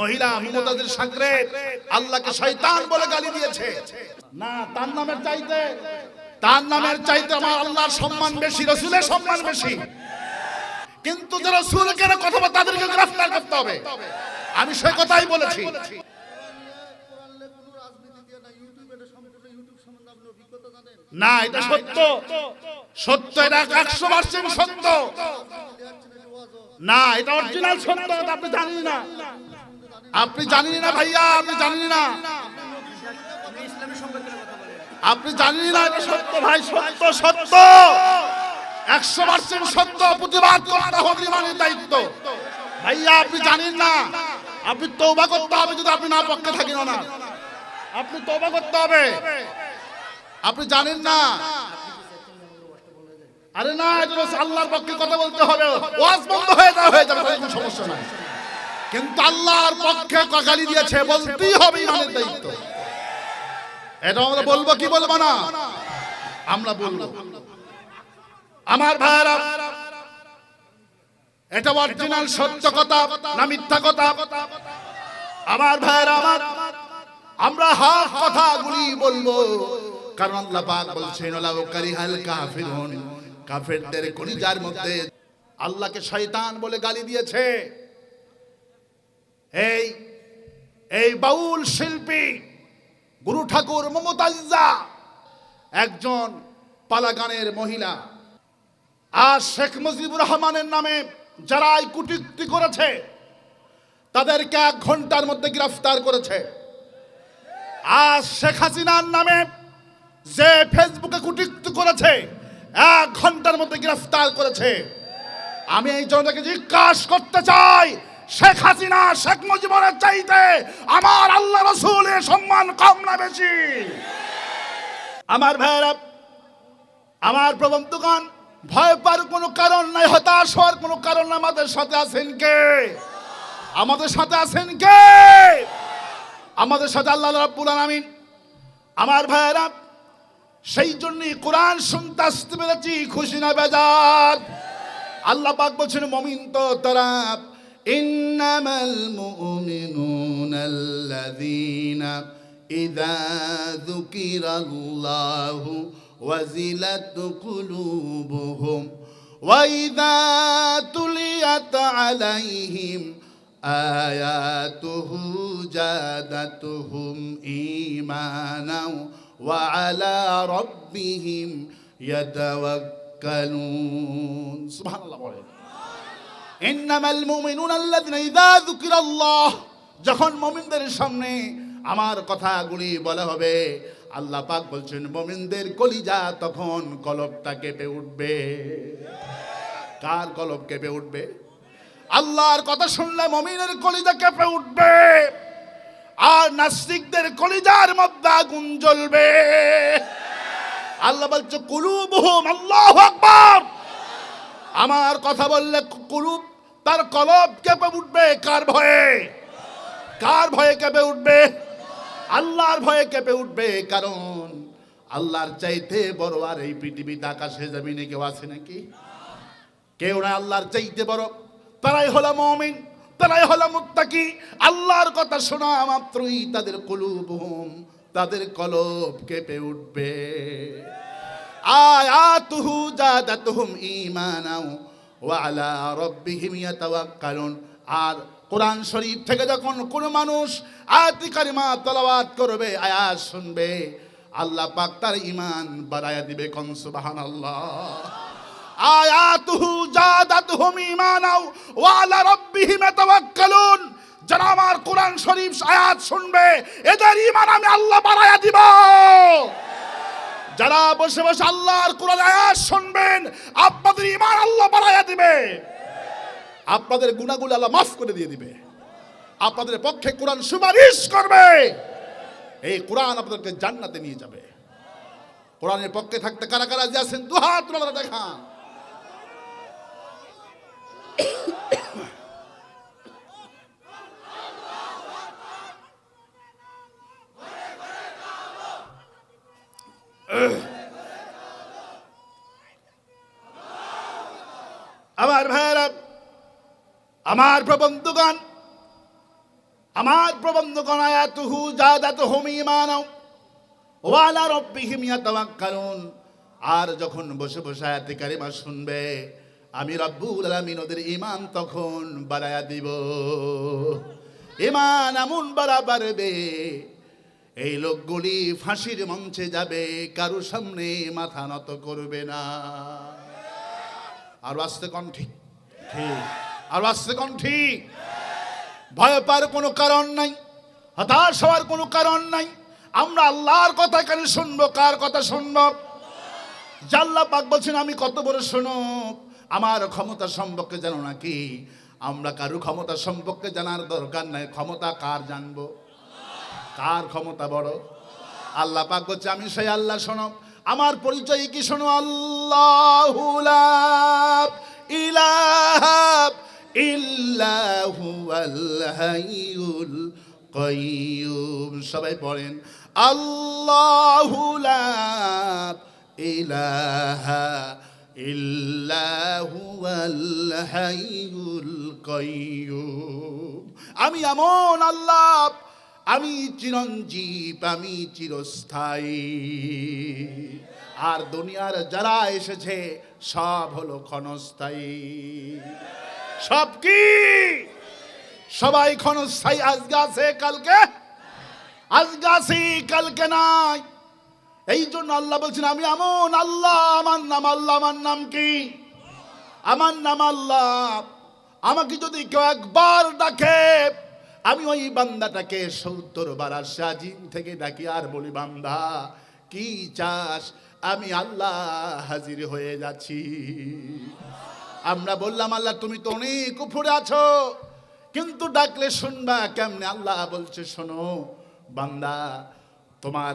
মহিলা মুমতাজের সাগরে আল্লাহকে শয়তান বলে গালি দিয়েছে। না তার নামের চাইতে তার নামের চাইতে আমার আল্লাহর সম্মান বেশি রসুলের সম্মান বেশি। কিন্তু যারা রসুলকে না কথা বলে তাদেরকে গ্রেফতার করতে হবে? আমি সে কথাই বলেছি। না এটা সত্য। সত্য এটা একশো পার্সেন্ট সত্য। না এটা অরিজিনাল সত্য আপনি জানেন না। আপনি জানেন না ভাইয়া, আপনি জানেন না। আপনি জানেন না এটা সত্য ভাই, সত্য সত্য। একশো পার্সেন্ট সত্য, প্রতিবাদ করা হবে ইমানের দায়িত্ব। ভাইয়া, আপনি জানেন না। আপনি তৌবা করতে হবে যদি আপনি না পক্ষে থাকেন না। আপনি তৌবা করতে হবে। আপনি জানেন না। আরে না আল্লাহর পক্ষে কথা বলতে হবে। ওয়াজ বন্ধ হয়ে যাবে হয়ে যাবে কোনো সমস্যা নাই। কিন্তু আল্লাহর পক্ষে গালি দিয়েছে, বলতেই হবে ইমানের দায়িত্ব। এটা আমরা বলব কি বলব না? আমরা বলব। আমার ভাইরা এটা অরিজিনাল সত্য কথা না মিথ্যা কথা? আমার ভাইরা আমার, আমরা হক কথাগুলি বলব। কারণ আল্লাহ পাক বলছেন ওলা কারিহাল কাফিরুন। কাফেরদের কলিজার মধ্যে আল্লাহকে শয়তান বলে গালি দিয়েছে। এই এই বাউল শিল্পী গুরু ঠাকুর মমতাজা, একজন পালাগানের মহিলা। আর শেখ মুজিবুর রহমানের নামে যারা এই কুটিক্তি করেছে, তাদেরকে এক ঘণ্টার মধ্যে গ্রেফতার করেছে। আর শেখ হাসিনার নামে যে ফেসবুকে কুটিক্তি করেছে, এক ঘণ্টার মধ্যে গ্রেফতার করেছে। আমি এই জনতাকে জিজ্ঞাসা করতে চাই শেখ হাসিনা, শেখ মুজিবুরের চাইতে আমার আল্লাহ রসুলের সম্মান কম না বেশি। আমার ভাইয়েরা, আমার প্রবন্ধগণ, ভয় পাওয়ার কোনো কারণ নাই, হতাশ হওয়ার কোনো কারণ আমাদের সাথে আছেন কে? আমাদের সাথে আছেন কে? আমাদের সাথে আল্লাহ রাব্বুল আলামিন। আমার ভাইয়েরা, সেই জন্যই কোরআন শুনতে আসতে পেরেছি, খুশি না বেজার। আল্লাহ পাক বলছেন, মমিন তো তারা إنما المؤمنون الذين إذا ذكر الله وزلت قلوبهم وإذا تليت عليهم آياته جادتهم إيمانا وعلى ربهم يتوكلون سبحان الله মুমিনুনা যখন মুমিনদের সামনে আমার কথাগুলি বলা হবে, আল্লাহ পাক বলছেন, মুমিনদের কলিজা তখন কলবটা কেঁপে উঠবে। কার কলব কেঁপে উঠবে? আল্লাহর কথা শুনলে মমিনের কলিজা কেঁপে উঠবে আর নাস্তিকদের কলিজার মধ্যে আগুন জ্বলবে। আল্লাহ বলছে, কুলুবহুম, আল্লাহু আকবার। আমার কথা বললে কুলুব তার কলব কেঁপে উঠবে? কার ভয়ে? কার ভয়ে কেঁপে উঠবে? আল্লাহর ভয়ে কেঁপে উঠবে? কারণ আল্লাহর চাইতে বড় আর এই পৃথিবীতে আকাশে জমিনে কেউ আছে নাকি? কেউ না আল্লাহর চাইতে বড়। তারাই হলো মমিন, তারাই হলো মুত্তাকি। আল্লাহর কথা শোনা মাত্রই তাদের কলুবহুম তাদের কলব কেঁপে উঠবে। আয়াতুহু জাদাতুহুম ঈমানাও ওয়া আলা রাব্বিহিম ইয়াতাওয়াক্কালুন। আর কোরআন শরীফ থেকে যখন কোনো মানুষ আয়াতি কারিমা করবে, আয়াত শুনবে, আল্লাহ পাক তার ঈমান বাড়ায়া দিবে কোন সুবহানাল্লাহ। আমার কোরআন শরীফ আয়াত শুনবে, এদের ঈমান আমি আল্লাহ বাড়ায়া দিব। যারা বসে বসে আল্লাহর কোরআন আয়াত শুনবেন, আপনাদের ঈমান আল্লাহ বাড়ায়া দিবে। আপনাদের গুনাহগুলো আল্লাহ মাফ করে দিয়ে দিবে। আপনাদের পক্ষে কোরআন সুপারিশ করবে। এই কোরআন আপনাদেরকে জান্নাতে নিয়ে যাবে। কোরআনের পক্ষে থাকতে কারা কারা যে আছেন? দুহাত দেখান। আমার ভাইয়েরা, আমার প্রবন্ধগান আমার প্রবন্ধ গণায়াতুহু জাদাতুহুম ঈমানাও ওয়া আলা রাব্বিহিম ইয়াতাওয়াক্কালুন। আর যখন বসে বসে আয়াতে কারিমা শুনবে, আমি রব্বুল আলামিন ওদের ঈমান তখন বাড়ায়া দিব। ঈমান এমন বাড়া বাড়বে এই লোকগুলি ফাঁসির মঞ্চে যাবে কারও সামনে মাথা নত করবে না। আর আসতে কন ঠিক। ঠিক। আর আসতে কন ঠিক। ভয় পাওয়ার কোনো কারণ নাই হতাশ হওয়ার কোনো কারণ নাই। আমরা আল্লাহর কথা কেন শুনব কার কথা শুনব? জাল্লা পাক বলছেন আমি কত বড় শোনো আমার ক্ষমতা সম্পর্কে জানো নাকি? আমরা কারও ক্ষমতা সম্পর্কে জানার দরকার নাই ক্ষমতা কার জানব? কার ক্ষমতা বড়। আল্লাহ পাক বলছে, আমি সেই আল্লাহ শোনো। আমার পরিচয় কি শোনো? আল্লাহ ইলাহা ইল্লাহু আল হাইয়ুল কাইয়ুম। সবাই পড়েন, আল্লাহু লা ইলাহা ইল্লাহু আল হাইয়ুল কাইয়ুম। আমি এমন আল্লাহ আমি চিরঞ্জীব, আমি চিরস্থায়ী। আর দুনিয়ার যারা এসেছে, সব হলো ক্ষণস্থায়ী। সব কি? সবাই ক্ষণস্থায়ী। আজকে আছে, কালকে? আজকে আছে, কালকে নাই। এই জন্য আল্লাহ বলছেন, আমি এমন আল্লাহ, আমার নাম আল্লাহ, আমার নাম কি? আমার নাম আল্লাহ। আমাকে যদি কেউ একবার ডাকে আমি ওই বান্দাটাকে সত্তর বার সাজিম থেকে ডাকি, আর বলি বান্দা, কি চাস? আমি আল্লাহ হাজির হয়ে যাচ্ছি। আমরা বললাম, আল্লাহ, তুমি তো অনেক উপরে আছো, কিন্তু ডাকলে শুনবা কেমনে? আল্লাহ বলছে, শোনো বান্দা, তোমার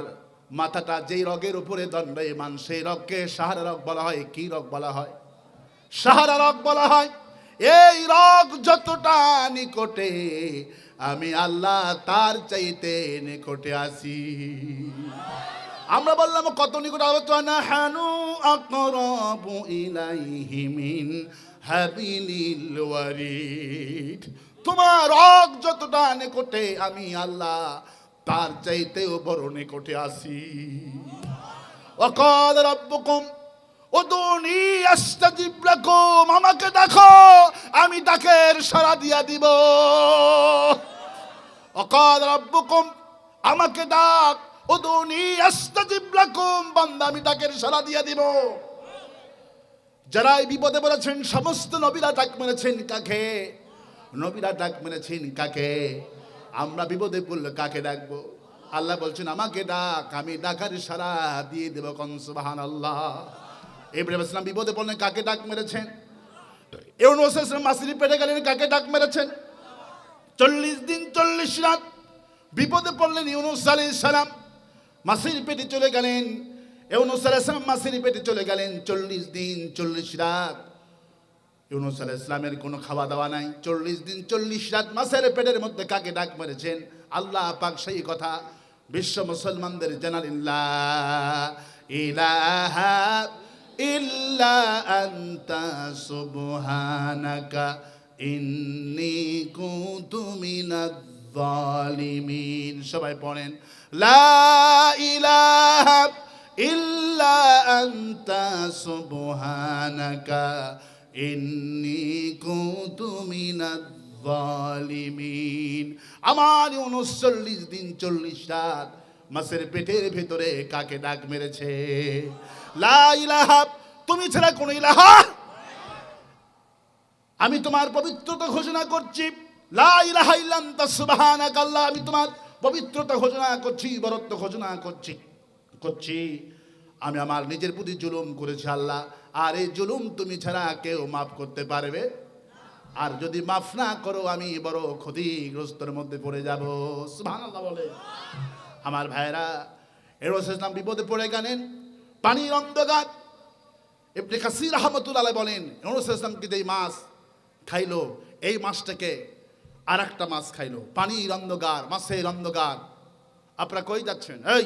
মাথাটা যেই রগের উপরে দণ্ডায়মান, সেই রগকে সাহারা রগ বলা হয়, কি রগ বলা হয়? সাহারা রগ বলা হয়? এই রগ যতটা নিকটে আমি আল্লাহ তার চাইতে নিকটে আসি আমরা বললাম কত নিকট আলোচনা হানু আকরাবু ইলাইহি মিন হাবিলিল ওয়ারিদ তোমার রগ যতটা নিকটে আমি আল্লাহ তার চাইতেও বড় নিকটে আসি وقال ربكم উদুনি আস্তাজিব লাকুম আমাকে দেখো, আমি তাকে সাড়া দিয়া দিব। অকাল রব্বুকুম, আমাকে ডাক, উদুনি আস্তাজিব লাকুম, বান্দা, আমি তাকে সাড়া দিয়া দিব। যারা এই বিপদে বলেছেন সমস্ত নবীরা ডাক মেরেছেন কাকে? নবীরা ডাক মেরেছেন কাকে? আমরা বিপদে পড়লে কাকে ডাকবো? আল্লাহ বলছেন, আমাকে ডাক, আমি ডাকার সারা দিয়ে দেবো কনসবাহান আল্লাহ ইব্রাহিম বিপদে পড়লেন কাকে ডাক মেরেছেন? ইউনুস ইসলাম মাসিরি পেটে গেলেন, কাকে ডাক মেরেছেন? চল্লিশ দিন, চল্লিশ রাত বিপদে পড়লেন ইউনুস আলী সালাম। মাসির পেটে চলে গেলেন, ইউনুস আলাহ সালাম মাসির পেটে চলে গেলেন, চল্লিশ দিন, চল্লিশ রাত। ইউনুস আলাহ ইসলামের কোনো খাওয়া দাওয়া নাই, চল্লিশ দিন, চল্লিশ রাত মাসের পেটের মধ্যে কাকে ডাক মেরেছেন? আল্লাহ পাক সেই কথা বিশ্ব মুসলমানদের জানালিল্লাহ ইলাহা ইল্লা আন্তা সুবহানাকা, ইন্নী কুনতু মিনাজ জালিমিন সবাই পড়েন, লা ইলাহা ইল্লা আন্তা সুবহানাকা, ইন্নী কুনতু মিনাজ জালিমিন আমার উনচল্লিশ দিন চল্লিশ রাত মাসের পেটের ভেতরে কাকে ডাক মেরেছে? লা ইলাহা, তুমি ছাড়া কোন ইলাহা? আমি তোমার পবিত্রতা ঘোষণা করছি। লা আমি তোমার পবিত্রতা ঘোষণা করছি, বরত্ব ঘোষণা করছি করছি। আমি আমার নিজের প্রতি জুলুম করেছি আল্লাহ, আর এই জুলুম তুমি ছাড়া কেউ মাফ করতে পারবে? আর যদি মাফ না করো, আমি বড় ক্ষতিগ্রস্তর মধ্যে পড়ে যাব। বলে। আমার ভাইরা এরোস ইসলাম বিপদে পড়ে গেলেন। পানির অন্ধকার। ইবনে কাসির রহমতুল্লাহ বলেন এরোস ইসলামকে যেই মাছ খাইলো, এই মাছটাকে আর একটা মাছ খাইলো। পানির অন্ধকার, মাছের অন্ধকার। আপনারা কই যাচ্ছেন? এই!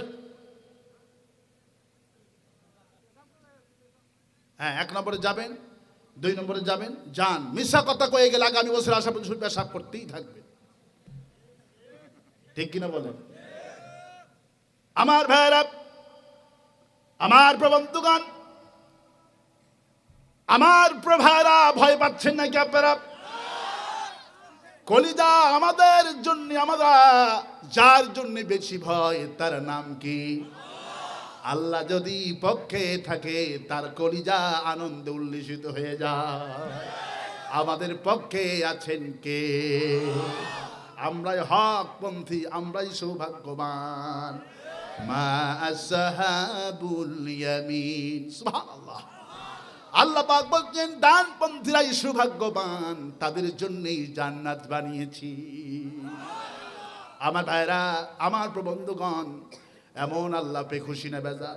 হ্যাঁ এক নম্বরে যাবেন, দুই নম্বরে যাবেন, যান। মিশা কথা কয়ে গেলে আগামী বছর আশা পর্যন্ত পেশাব করতেই থাকবে। ঠিক কিনা বলেন? আমার ভাইরা আমার প্রবন্ধগান আমার প্রভারা ভয় পাচ্ছেন নাকি আপনারা? কলিজা আমাদের জন্য আমরা, যার জন্য বেশি ভয়, তার নাম কি? আল্লাহ যদি পক্ষে থাকে, তার কলিজা আনন্দে উল্লিসিত হয়ে যায়। আমাদের পক্ষে আছেন কে? আমরাই হকপন্থী, আমরাই সৌভাগ্যবান। মা আসহাবুল ইয়ামিন। সুবহানাল্লাহ। আল্লাহ পাক বলছেন ডানপন্থীরাই সৌভাগ্যবান তাদের জন্যই জান্নাত বানিয়েছি। আমার ভাইরা আমার প্রবন্ধগণ, এমন আল্লাহ পে খুশি না বেজা